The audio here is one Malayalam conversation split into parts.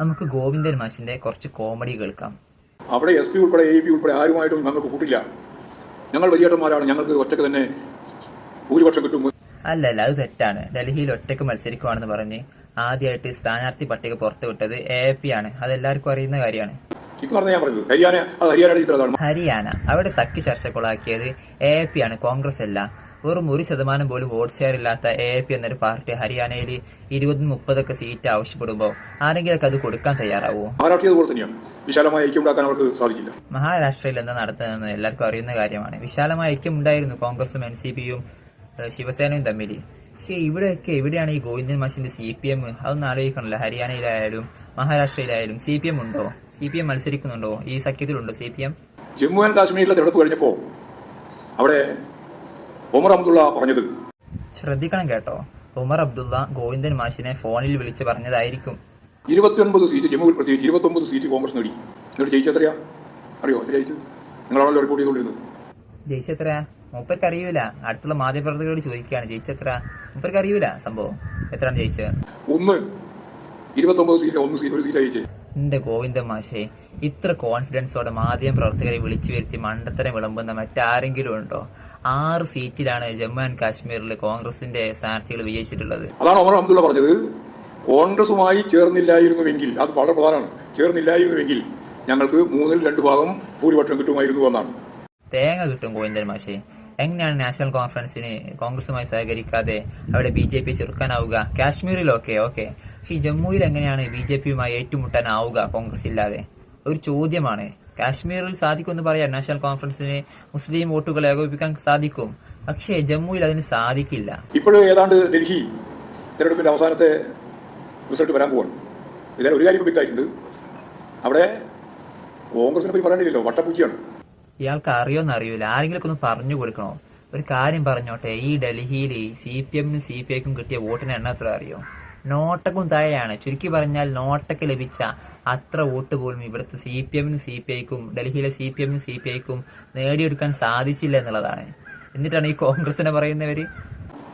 നമുക്ക് ഗോവിന്ദൻ മാഷിന്റെ കുറച്ച് കോമഡി കേൾക്കാം. അവിടെ എസ് പി ഉൾപ്പെടെ എ പി ഉൾപ്പെടെ ആരുമായിട്ടും ഞങ്ങൾക്ക് കൂട്ടില്ല. ഞങ്ങൾ വലിയേട്ടന്മാരാണ്. ഞങ്ങൾക്ക് ഒറ്റയ്ക്ക് തന്നെ ഭൂരിപക്ഷം കിട്ടും. അല്ല അല്ല അത് തെറ്റാണ്. ഡൽഹിയിൽ ഒറ്റയ്ക്ക് മത്സരിക്കുവാണെന്ന് പറഞ്ഞ് ആദ്യമായിട്ട് സ്ഥാനാർത്ഥി പട്ടിക പുറത്തുവിട്ടത് എ പി ആണ്. അതെല്ലാവർക്കും അറിയുന്ന കാര്യമാണ്. ഹരിയാന അവിടെ സഖ്യ ചർച്ചകളാക്കിയത് എ പി ആണ്. കോൺഗ്രസ് അല്ല. വെറും ഒരു ശതമാനം പോലും വോട്ട് ഷെയർ ഇല്ലാത്ത എ പി എന്നൊരു പാർട്ടി ഹരിയാനയിൽ ഇരുപതും മുപ്പതൊക്കെ സീറ്റ് ആവശ്യപ്പെടുമ്പോൾ ആരെങ്കിലും അത് കൊടുക്കാൻ തയ്യാറാവുമോ വിശാലമായ ഐക്യം ഉണ്ടാക്കാൻ അവർക്ക് സാധിക്കില്ല. മഹാരാഷ്ട്രയിൽ എന്താ നടത്തുന്നതെന്ന് എല്ലാവർക്കും അറിയുന്ന കാര്യമാണ്. വിശാലമായ ഐക്യം ഉണ്ടായിരുന്നു കോൺഗ്രസും എൻ സി പിയും ശിവസേനയും തമ്മിൽ. പക്ഷേ ഇവിടെയൊക്കെ എവിടെയാണ് ഈ ഗോവിന്ദൻ മാഷിന്റെ സി പി എം അതൊന്നും ആലോചിക്കണല്ലോ ഹരിയാനയിലായാലും മഹാരാഷ്ട്രയിലായാലും സി പി എം ഉണ്ടോ? സി പി എം മത്സരിക്കുന്നുണ്ടോ? ഈ സഖ്യത്തിലുണ്ടോ C P M Jammu and കാശ്മീരിലെ തെരഞ്ഞെടുപ്പ് കഴിഞ്ഞപ്പോൾ അവിടെ ഒമർ അബ്ദുള്ള പറഞ്ഞത്. ശ്രദ്ധിക്കണം കേട്ടോ. ഉമർ അബ്ദുള്ള ഗോവിന്ദൻ മാഷിനെ ഫോണിൽ വിളിച്ച് പറഞ്ഞതായിരിക്കും. ഇരുപത്തിയൊൻപത് സീറ്റ് ജമ്മുവിൽ പ്രത്യേകിച്ച് ഇരുപത്തൊമ്പത് സീറ്റ് കോൺഗ്രസ് നേടി. എന്നിട്ട് ജയിച്ചെത്രയാ അറിയോ? എത്ര ജയിച്ചത്? നിങ്ങളാണല്ലോ റിപ്പോർട്ട് ചെയ്തുകൊണ്ടിരുന്നത്. ജയിച്ചെത്ര മൂപ്പർക്ക് അറിയൂല. അടുത്തുള്ള മാധ്യമപ്രവർത്തകരോട് ചോദിക്കുകയാണ് ജയിച്ചെത്ര മൂപ്പർക്ക് അറിയൂല സംഭവം. എത്രയാണ് ജയിച്ചത്? ഒന്ന്. ഇരുപത്തൊമ്പത് സീറ്റ് ഒന്ന് സീറ്റ് ഒരു സീറ്റ് ജയിച്ചേ എന്റെ ഗോവിന്ദ മാഷേ ഇത്ര കോൺഫിഡൻസോടെ മാധ്യമ പ്രവർത്തകരെ വിളിച്ചു വരുത്തി മണ്ടത്തരം വിളമ്പുന്ന മറ്റാരെങ്കിലും ഉണ്ടോ? ആറ് സീറ്റിലാണ് ജമ്മു ആൻഡ് കാശ്മീരിൽ കോൺഗ്രസിന്റെ സ്ഥാനാർത്ഥികൾ വിജയിച്ചിട്ടുള്ളത്. അതാണ് ഒമർ അബ്ദുള്ള പറഞ്ഞത്. കോൺഗ്രസുമായി ചേർന്നില്ലായിരുന്നുവെങ്കിൽ അത് വളരെ പ്രധാനമാണ്. ചേർന്നില്ലായിരുന്നുവെങ്കിൽ ഞങ്ങൾക്ക് മൂന്നിൽ രണ്ട് ഭാഗം ഭൂരിപക്ഷം കിട്ടുമായിരുന്നു എന്നാണ്. തേങ്ങ കിട്ടും ഗോവിന്ദൻ മാഷെ. എങ്ങനെയാണ് നാഷണൽ കോൺഫറൻസിന് കോൺഗ്രസുമായി സഹകരിക്കാതെ അവിടെ ബി ജെ പി ചെറുക്കാനാവുക? കാശ്മീരിൽ ഓക്കെ ഓക്കെ. പക്ഷെ ഈ ജമ്മുവിൽ എങ്ങനെയാണ് ബി ജെ പിയുമായി ഏറ്റുമുട്ടാനാവുക കോൺഗ്രസ് ഇല്ലാതെ? ഒരു ചോദ്യമാണ്. കാശ്മീരിൽ സാധിക്കുമെന്ന് പറയാം നാഷണൽ കോൺഫറൻസിന് മുസ്ലിം വോട്ടുകൾ ഏകോപിപ്പിക്കാൻ സാധിക്കും. പക്ഷേ ജമ്മുവിൽ അതിന് സാധിക്കില്ല. ഇപ്പോഴും ഏതാണ്ട് ഡൽഹി തെരഞ്ഞെടുപ്പിന്റെ അവസാനത്തെ റിസൾട്ട് വരാൻ പോവാണ്. ഇതിൽ ഒരു കാര്യം വ്യക്തമായിട്ടുണ്ട്. അവിടെ കോൺഗ്രസിനെ പറ്റി പറയേണ്ടില്ലല്ലോ വട്ടപ്പൂച്ചിയാണ്. ഇയാൾക്ക് അറിയോന്ന് അറിയില്ല ആരെങ്കിലും ഒന്ന് പറഞ്ഞു കൊടുക്കണോ? ഒരു കാര്യം പറഞ്ഞോട്ടെ. ഈ ഡൽഹിയിൽ സി പി എമ്മിനും സി പി ഐക്കും കിട്ടിയ വോട്ടിന് എണ്ണത്ര അറിയോ? നോട്ടക്കും താഴെയാണ്. ചുരുക്കി പറഞ്ഞാൽ നോട്ടക്ക് ലഭിച്ച അത്ര വോട്ട് പോലും ഇവിടുത്തെ സി പി എമ്മിനും സി പി ഐക്കും ഡൽഹിയിലെ സി പി എമ്മിനും സി പി ഐക്കും നേടിയെടുക്കാൻ സാധിച്ചില്ല എന്നുള്ളതാണ്. എന്നിട്ടാണ് ഈ കോൺഗ്രസിനെ പറയുന്നവര്?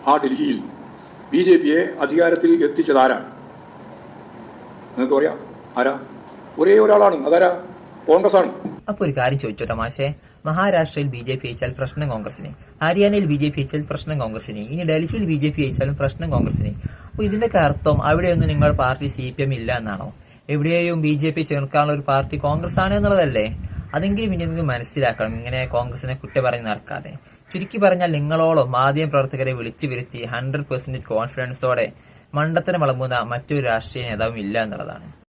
ആ ഡൽഹിയിൽ ബി ജെ പിയെ അധികാരത്തിൽ എത്തിച്ചത് ആരാണ്? നിങ്ങൾക്ക് പറയാം ആരാ? ഒരേ ഒരാളാണ്. അതാരാ? കോൺഗ്രസ് ആണ് അപ്പൊ ഒരു കാര്യം ചോദിച്ചോ മാഷെ. മഹാരാഷ്ട്രയിൽ ബി ജെ പി അയച്ചാൽ പ്രശ്നം കോൺഗ്രസിന് ഹരിയാനയിൽ ബി ജെ പി അയച്ചാൽ പ്രശ്നം കോൺഗ്രസിന് ഇനി ഡൽഹിയിൽ ബി ജെ പി അയച്ചാലും പ്രശ്നം കോൺഗ്രസിന് അപ്പോൾ ഇതിന്റെയൊക്കെ അർത്ഥം അവിടെയൊന്നും നിങ്ങളുടെ പാർട്ടി സി പി എം ഇല്ല എന്നാണോ? എവിടെയും ബി ജെ പി ചേർക്കാനുള്ള ഒരു പാർട്ടി കോൺഗ്രസ് ആണ് എന്നുള്ളതല്ലേ? അതെങ്കിലും ഇനി നിങ്ങൾക്ക് മനസ്സിലാക്കണം ഇങ്ങനെ കോൺഗ്രസിനെ കുറ്റ പറഞ്ഞ് നടക്കാതെ. ചുരുക്കി പറഞ്ഞാൽ നിങ്ങളോളം മാധ്യമ പ്രവർത്തകരെ വിളിച്ചു വരുത്തി ഹൺഡ്രഡ് പെർസെന്റേജ് കോൺഫിഡൻസോടെ മണ്ടത്തരം വളമ്പുന്ന മറ്റൊരു രാഷ്ട്രീയ നേതാവും ഇല്ല എന്നുള്ളതാണ്.